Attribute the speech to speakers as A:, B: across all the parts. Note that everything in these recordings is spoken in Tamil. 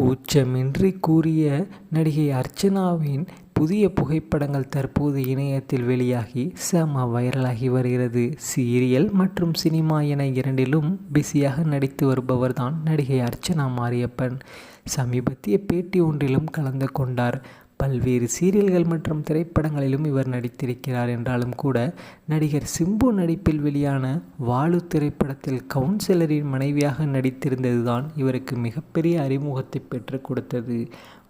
A: கூச்சமின்றி கூறிய நடிகை அர்ச்சனாவின் புதிய புகைப்படங்கள் தற்போது இணையத்தில் வெளியாகி செம வைரலாகி வருகிறது. சீரியல் மற்றும் சினிமா என இரண்டிலும் பிஸியாக நடித்து வருபவர் தான் நடிகை அர்ச்சனா மாரியப்பன். சமீபத்திய பேட்டி ஒன்றிலும் கலந்து கொண்டார். பல்வேறு சீரியல்கள் மற்றும் திரைப்படங்களிலும் இவர் நடித்திருக்கிறார் என்றாலும் கூட நடிகர் சிம்பு நடிப்பில் வெளியான வாலு திரைப்படத்தில் கவுன்சிலரின் மனைவியாக நடித்திருந்ததுதான் இவருக்கு மிகப்பெரிய அறிமுகத்தை பெற்றுக் கொடுத்தது.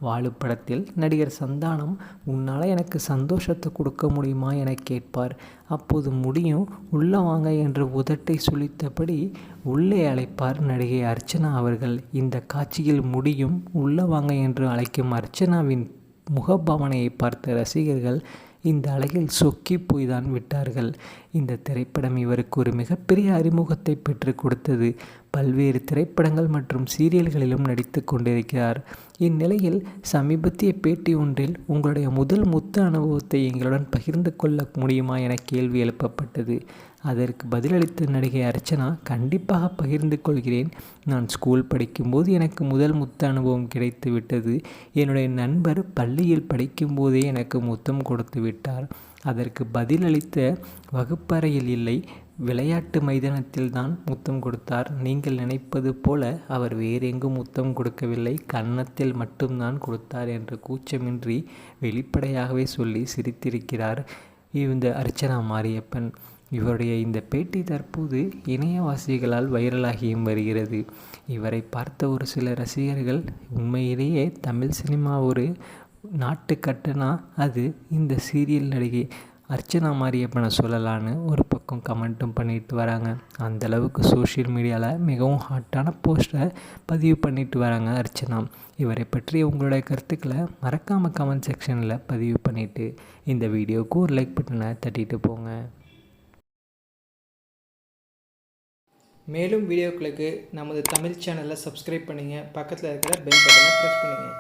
A: வாலு படத்தில் நடிகர் சந்தானம் உன்னால் எனக்கு சந்தோஷத்தை கொடுக்க முடியுமா என கேட்பார். அப்போது முடியும் உள்ளே வாங்க என்று உதட்டை சுழித்தபடி உள்ளே அழைப்பார் நடிகை அர்ச்சனா அவர்கள். இந்த காட்சியில் முடியும் உள்ளே வாங்க என்று அழைக்கும் அர்ச்சனாவின் முகபாவனையை பார்த்த ரசிகர்கள் இந்த அழகில் சொக்கி போய் தான் விட்டார்கள். இந்த திரைப்படம் இவருக்கு ஒரு மிகப்பெரிய அறிமுகத்தை பெற்றுக் கொடுத்தது. பல்வேறு திரைப்படங்கள் மற்றும் சீரியல்களிலும் நடித்து கொண்டிருக்கிறார். இந்நிலையில் சமீபத்திய பேட்டி ஒன்றில் உங்களுடைய முதல் முத்த அனுபவத்தை எங்களுடன் பகிர்ந்து கொள்ள முடியுமா என கேள்வி எழுப்பப்பட்டது. அதற்கு பதிலளித்த நடிகை அர்ச்சனா கண்டிப்பாக பகிர்ந்து கொள்கிறேன். நான் ஸ்கூல் படிக்கும்போது எனக்கு முதல் முத்த அனுபவம் கிடைத்து விட்டது என்னுடைய நண்பர் பள்ளியில் படிக்கும்போதே எனக்கு முத்தம் கொடுத்து விட்டார் அதற்கு பதிலளித்த வகுப்பறையில் இல்லை. விளையாட்டு மைதானத்தில் தான் முத்தம் கொடுத்தார். நீங்கள் நினைப்பது போல அவர் வேறெங்கும் முத்தம் கொடுக்கவில்லை. கன்னத்தில் மட்டும்தான் கொடுத்தார் என்று கூச்சமின்றி வெளிப்படையாகவே சொல்லி சிரித்திருக்கிறார் இந்த அர்ச்சனா மாரியப்பன். இவருடைய இந்த பேட்டி தற்போது இணையவாசிகளால் வைரலாகியும் வருகிறது. இவரை பார்த்த ஒரு சில ரசிகர்கள் உண்மையிலேயே தமிழ் சினிமா ஒரு நாட்டு கட்டுனா அது இந்த சீரியல் நடிகை அர்ச்சனா மாரியப்பனை சொல்லலான்னு ஒரு பக்கம் கமெண்ட்டும் பண்ணிட்டு வராங்க. அந்தளவுக்கு சோஷியல் மீடியாவில் மிகவும் ஹாட்டான போஸ்ட்டை பதிவு பண்ணிட்டு வராங்க அர்ச்சனா. இவரை பற்றி உங்களுடைய கருத்துக்களை மறக்காமல் கமெண்ட் செக்ஷனில் பதிவு பண்ணிவிட்டு இந்த வீடியோவுக்கு ஒரு லைக் பட்டனை தட்டிட்டு போங்க.
B: மேலும் வீடியோக்களுக்கு நமது தமிழ் சேனலை சப்ஸ்கிரைப் பண்ணுங்கள் பக்கத்தில் இருக்கிற பெல் பட்டனை ப்ரெஸ் பண்ணுங்கள்